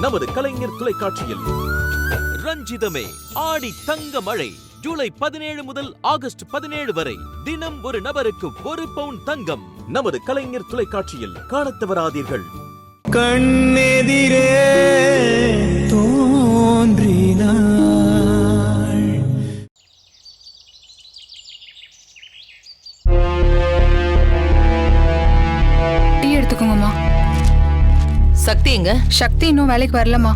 நமது கலைஞர் தொலைக்காட்சியில். ரஞ்சிதமே ஆடி தங்க மழை ஜூலை பதினேழு முதல் ஆகஸ்ட் பதினேழு வரை தினம் ஒரு நபருக்கு ஒரு பவுன் தங்கம். நமது கலைஞர் தொலைக்காட்சியில் காணத் தவறாதீர்கள். கண்ணெதிரே தோன்றினார். சக்தி எங்க? சக்தி இன்னும் வேலைக்கு வரலம்மா.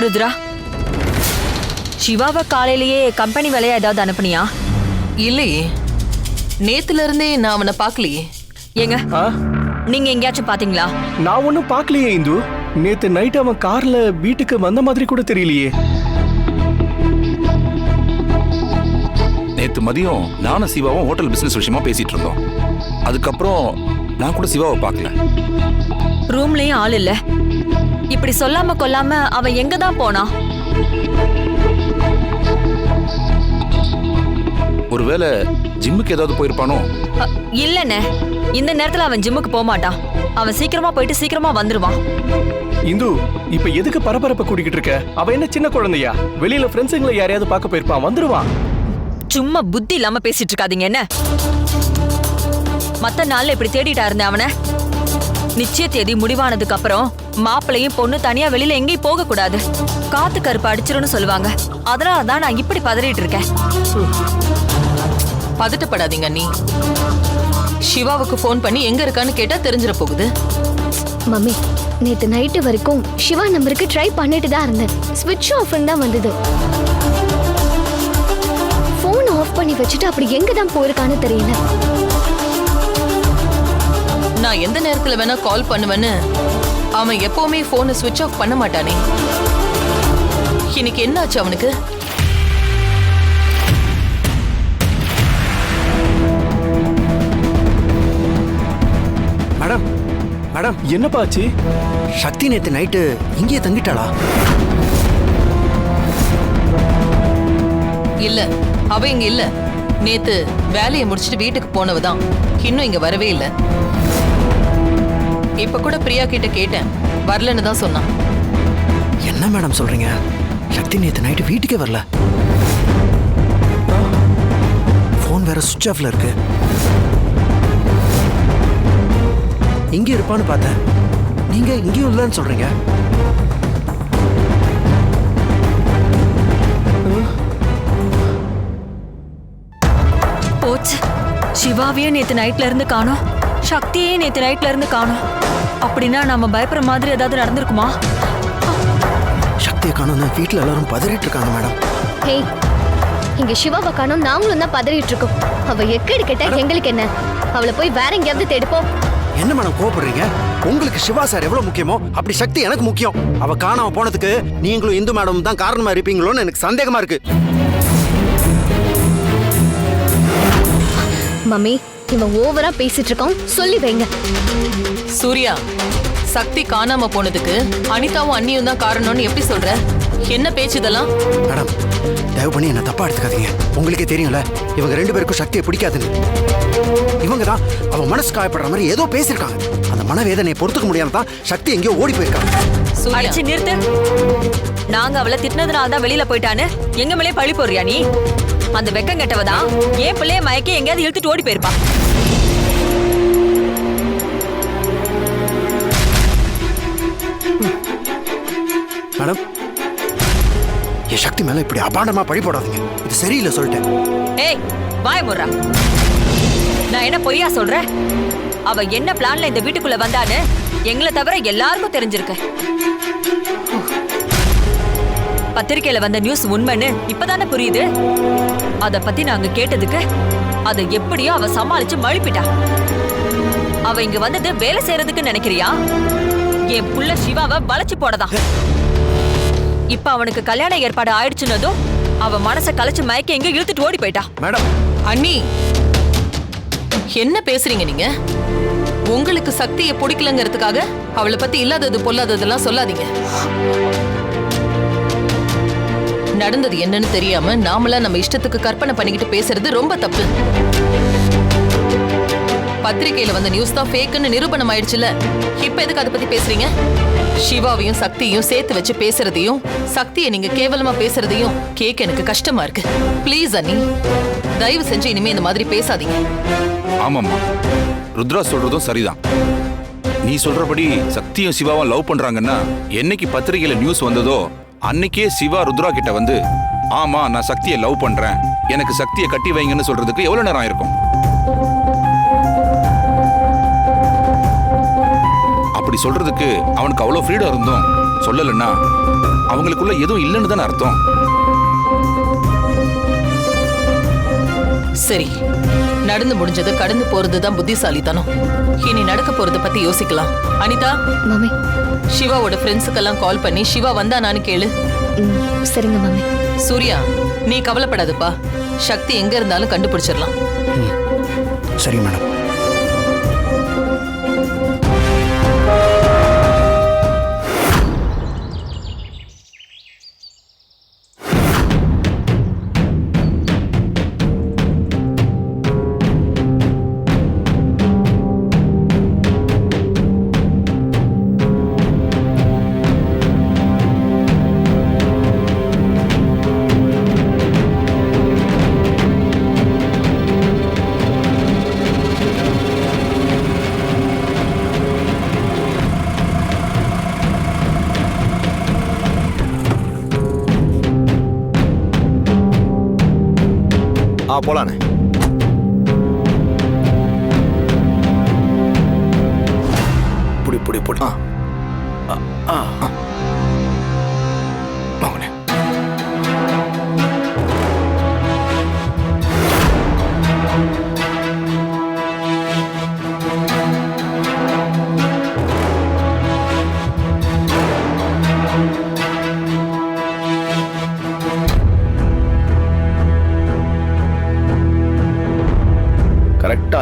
ருத்ரா சிவாவை காலையிலேயே கம்பெனி வேலையா ஏதாவது அனுப்புனியா? இல்லையே. நேத்துல இருந்தே நான் அவனை பார்க்கலையே. ஏங்க? ஆ, நீங்க எங்கேயாச்சும் பாத்தீங்களா? நான் ஒன்னும் பார்க்கலையே இந்து. நேத்து நைட் அவன் கார்ல வீட்டுக்கு வந்த மாதிரி கூட தெரியலையே. நேத்து மதியம் நானும் சிவாவும் ஹோட்டல் பிசினஸ் விஷயமா பேசிட்டு இருந்தோம். அதுக்கப்புறம் நான் கூட சிவாவை பார்க்கல ரூம்லயும் ஆள் இல்ல. இப்படி சொல்லாம கொல்லாம அவன் எங்க தான் போனான் ஒருவேளை ஜிம்முக்கு ஏதாவது போயிருப்பானோ? இல்லண்ணே இந்த நேரத்துல அவன் ஜிம்முக்கு போக மாட்டான். அவன் சீக்கிரமா போயிட்டு சீக்கிரமா வந்துருவான். இந்து இப்ப எதுக்கு பரபரப்பை கூட்டிக்கிட்டு இருக்க? அவ என்ன சின்ன குழந்தையா? வெளியில ஃப்ரெண்ட்ஸுங்களை யாரையாவது பார்க்க போயிருப்பான் வந்துருவான். சும்மா புத்தி இல்லாம பேசிட்டு இருக்காதீங்க என்ன? மத்த நாள்ல இப்படி தேடிட்டா இருந்தேன் அவனை. நிச்சய தேதி முடிவானதுக்கு அப்புறம் மாப்பிள்ளையும் பொண்ணு தனியா வெளியில எங்கேயும் போக கூடாது காத்து கருப்பு அடிச்சிரும்னு சொல்லுவாங்க. அதனால தான் நான் இப்படி பதறிட்டு இருக்கேன். பதட்டப்படாதீங்க நீ சிவாவுக்கு ஃபோன் பண்ணி எங்க இருக்கான்னு கேட்டா தெரிஞ்சிட போகுது. மம்மி நேத்து நைட்டு வரைக்கும் சிவா நம்பருக்கு ட்ரை பண்ணிட்டு தான் இருந்தேன். ஸ்விட்ச் ஆஃப் தான் வந்தது. ஃபோன் ஆஃப் பண்ணி வச்சுட்டு அப்படி எங்க தான் போயிருக்கான்னு தெரியல. நான் எந்த நேரத்துல வேணா கால் பண்ணுவேன்னு அவன் எப்பவுமே போனை சுவிட்ச் ஆஃப் பண்ண மாட்டானே. இன்னைக்கு என்ன ஆச்சு அவனுக்கு? மேடம் என்னப்பா ஆச்சு? சக்தி நேத்து நைட்டு இங்கேயே தங்கிட்டாளா? இல்ல அவ இங்க இல்ல. நேத்து வேலையை முடிச்சிட்டு வீட்டுக்கு போனவ தான். இன்னும் இங்க வரவே இல்ல. இப்ப கூட பிரியா கிட்ட கேட்டேன். வரலன்னு தான் சொன்னான். என்ன மேடம் சொல்றீங்க? சக்தி நேத்து நைட்டு வீட்டுக்கே வரல. ஃபோன் வேற சுவிட்ச் ஆஃப்ல இருக்கு. இங்கே இருப்பான்னு பார்த்தேன். நீங்க இங்கேயும் இல்லைன்னு சொல்றீங்க. போச்சு. சிவாவையே நேத்து நைட்ல இருந்து காணோம். சக்தியே நேத்து நைட்ல இருந்து காணோம். அப்படின்னா நம்ம பயப்படுற மாதிரி ஏதாவது நடந்திருக்குமா? சக்தியை காணோன்னு வீட்டில் எல்லாரும் பதறிட்டு இருக்காங்க மேடம். ஹே இங்க சிவாவை காணோம் நாங்களும் தான் பதறிட்டு இருக்கோம். அவ எக்கடி கேட்டா எங்களுக்கு என்ன? அவளை போய் வேற எங்கேயாவது தேடிப்போம். என்ன மேடம் கோவப்படுறீங்க? உங்களுக்கு சிவா சார் எவ்வளவு முக்கியமோ அப்படி சக்தி எனக்கு முக்கியம். அவ காணாம போனதுக்கு நீங்களும் இந்து மேடம் தான் காரணமா இருப்பீங்களோன்னு எனக்கு சந்தேகமா இருக்கு. மம்மி இவன் ஓவரா பேசிட்டு இருக்கான். சொல்லி வைங்க. சூர்யா சக்தி காணாம போனதுக்கு அனிதாவும் அண்ணியும் தான் காரணம்னு எப்படி சொல்ற? என்ன பேச்சு இதெல்லாம்? மேடம் தயவு பண்ணி என்ன தப்பா எடுத்துக்காதீங்க. உங்களுக்கே தெரியும்ல இவங்க ரெண்டு பேருக்கும் சக்தியை பிடிக்காதுன்னு. இவங்க தான் அவ மனசு காயப்படுற மாதிரி ஏதோ பேசியிருக்காங்க. அந்த மனவேதனையை பொறுத்துக்க முடியாம தான் சக்தி எங்கேயோ ஓடி போயிருக்காங்க அடிச்சு நிறுத்து. நாங்க அவளை திட்டினதுனால தான் வெளியில போயிட்டான்னு. எங்க மேலே பழி போடுறியா நீ? அந்த வெக்கம் கெட்டவதான் ஏன் பிள்ளைய மயக்கி எங்கேயாவது இழுத்துட்டு ஓடி போயிருப்பா. மேடம். என் சக்தி மேல இப்படி அபாண்டமா பழி போடாதீங்க. இது சரியில்லை சொல்லிட்டேன். ஏய் வாய முறா நான் என்ன பொய்யா சொல்றேன் அவ என்ன பிளான்ல இந்த வீட்டுக்குள்ள வந்தான்னு எங்களை தவிர எல்லாருக்கும் தெரிஞ்சிருக்கு. பத்திரிக்கையில வந்த நியூஸ் உண்மைன்னு இப்பதானே புரியுது? அத பத்தி நாங்க கேட்டதுக்கு அதை எப்படியோ அவ சமாளிச்சு மழுப்பிட்டா. அவ இங்க வந்தது வேலை செய்யறதுக்கு நினைக்கிறியா? என் புள்ள சிவாவை வளைச்சு போடதான். இப்ப அவனுக்கு கல்யாண ஏற்பாடு ஆயிடுச்சுன்னதும் அவ மனச கலைச்சு மயக்க எங்க இழுத்துட்டு ஓடி போயிட்டா. மேடம். அண்ணி என்ன பேசுறீங்க நீங்க? உங்களுக்கு சக்தியை பிடிக்கலங்கிறதுக்காக அவளை பத்தி இல்லாதது பொல்லாததெல்லாம் சொல்லாதீங்க. நடந்தது என்னன்னு தெரியாம நாமளா நம்ம இஷ்டத்துக்கு கற்பனை பண்ணிக்கிட்டு பேசுறது ரொம்ப தப்பு. பத்திரிகையில வந்த நியூஸ் தான் ஃபேக்குன்னு நிரூபணம் ஆயிடுச்சுல இப்ப எதுக்கு அதை பத்தி பேசுறீங்க? சிவாவையும் சக்தியையும் சேர்த்து வச்சு பேசுறதையும் சக்தியை நீங்க கேவலமா பேசுறதையும் கேட்க எனக்கு கஷ்டமா இருக்கு. ப்ளீஸ் அண்ணி. தயவு செஞ்சு இனிமே இந்த மாதிரி பேசாதீங்க. ஆமாம்மா. ருத்ரா சொல்றதும் சரிதான். நீ சொல்றபடி சக்தியும் சிவாவும் லவ் பண்றாங்கன்னா என்னைக்கு பத்திரிகையில நியூஸ் வந்ததோ அன்னைக்கே சிவா ருத்ரா கிட்ட வந்து ஆமா நான் சக்தியை லவ் பண்றேன். எனக்கு சக்தியை கட்டி வைங்கன்னு சொல்றதுக்கு எவ்வளவு நேரம் ஆயிருக்கும்? அப்படி சொல்றதுக்கு அவனுக்கு அவ்வளவு ஃப்ரீடம் இருந்தும் சொல்லலைன்னா அவங்களுக்குள்ள எதுவும் இல்லைன்னு தானே அர்த்தம். சரி நடந்து முடிஞ்சது கடந்து போறதுதான் புத்திசாலித்தனம். இனி நடக்க போறத பத்தி யோசிக்கலாம். அனிதா மாமி. சிவாவோட ஃப்ரெண்ட்ஸுக்கெல்லாம் கால் பண்ணி சிவா வந்தானான்னு கேளு. சரிங்க மாமி. சூர்யா நீ கவலைப்படாதப்பா. சக்தி எங்க இருந்தாலும் கண்டுபிடிச்சிடலாம். சரி மேடம். ஆ போலாண்ணே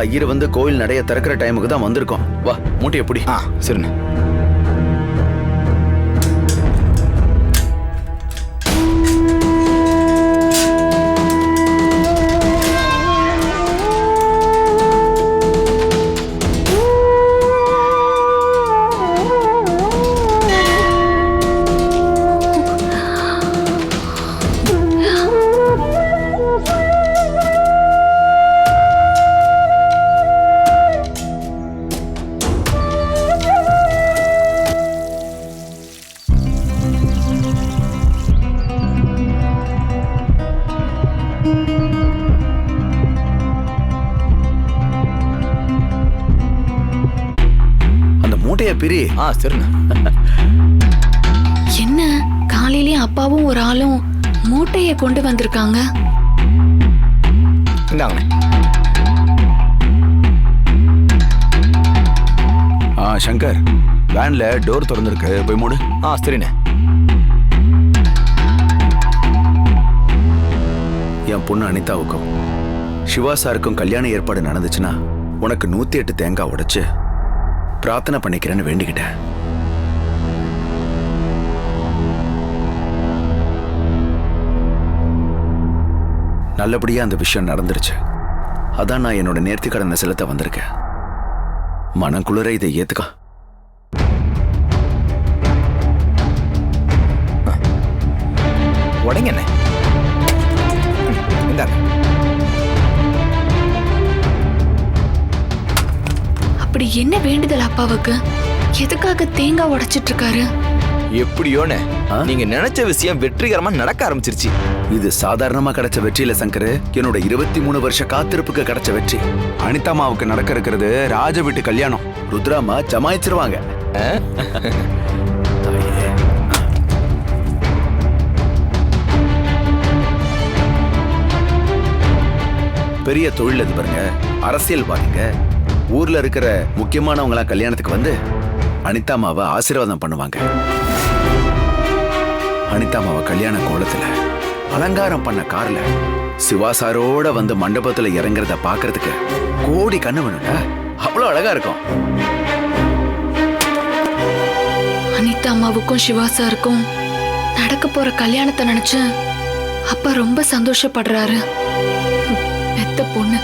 ஐயர் வந்து கோயில் நடைய திறக்கிற டைமுக்கு தான் வந்திருக்கோம். வா மூட்டையை பிடி. ஆ சரிண்ணே. அந்த மூட்டையை பிரி. ஆ சரிண்ணே. என்ன? காலையிலயே அப்பாவும் ஒரு ஆளும் மூட்டைய கொண்டு வந்திருக்காங்க? இந்தாங்கண்ணே. ஆ சங்கர் வேன்ல டோர் திறந்திருக்கு. போய் மூடு. ஆ சரிண்ணே. என் பொண்ணு அனிதாவுக்கும் சிவா சாருக்கும் கல்யாண ஏற்பாடு நடந்துச்சுன்னா உனக்கு நூத்தி எட்டு தேங்காய் உடைச்சு பிரார்த்தனை பண்ணிக்கிறேன்னு வேண்டிக்கிட்டேன். நல்லபடியா அந்த விஷயம் நடந்துருச்சு. அதான் நான் என்னோட நேர்த்தி கடனை செலுத்த வந்திருக்கேன். மனக்குளிர இதை ஏத்துக்கா. உடங்க என்ன? இந்தாங்க அப்படி என்ன வேண்டுதல் அப்பாவுக்கு? எதுக்காக தேங்காய் உடைச்சிட்டு இருக்காரு எப்படியோண்ணே ஆ? நீங்க நினைச்ச விஷயம் வெற்றிகரமா நடக்க ஆரம்பிச்சிருச்சு. இது சாதாரணமா கிடைச்ச வெற்றி இல்ல சங்கர். என்னோட இருபத்தி மூணு வருஷ காத்திருப்புக்கு கிடைச்ச வெற்றி. அனிதாமாவுக்கு நடக்க இருக்கிறது ராஜ வீட்டு கல்யாணம். ருத்ராமா ஜமாயிச்சிருவாங்க. பெரிய தொழிலதிபருங்க அரசியல்வாதிங்க. ஊர்ல இருக்கிற முக்கியமானவங்களாம் கல்யாணத்துக்கு வந்து அனிதா மாவை ஆசீர்வாதம் பண்ணுவாங்க. அனிதாமாவை கல்யாண கோலத்துல அலங்காரம் பண்ண கார்ல சிவாசாரோட வந்து மண்டபத்துல இறங்குறத பாக்குறதுக்கு கோடி கண்ணு வேணும்டா அவ்வளவு அழகா இருக்கும். அனிதா அம்மாவுக்கும் சிவா சாருக்கும் நடக்க போற கல்யாணத்தை நினைச்சு அப்பா ரொம்ப சந்தோஷப்படுறாரு. பெத்த பொண்ணு.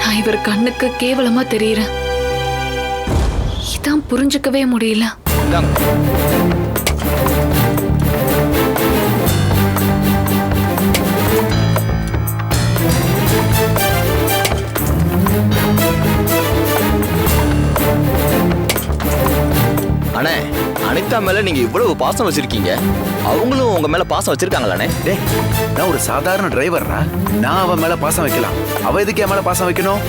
நான் இவர் கண்ணுக்கு கேவலமா தெரியறேன். இதான் புரிஞ்சுக்கவே முடியல. அண்ணே. அனிதா மேல நீங்க இவ்வளவு பாசம் வச்சிருக்கீங்க? அவங்களும் உங்க மேல பாசம் வச்சிருக்காங்களானே? டேய் நான் ஒரு சாதாரண டிரைவர்னா நான் அவன் மேல பாசம் வைக்கலாம். அவ எதுக்கு என் மேல பாசம் வைக்கணும்?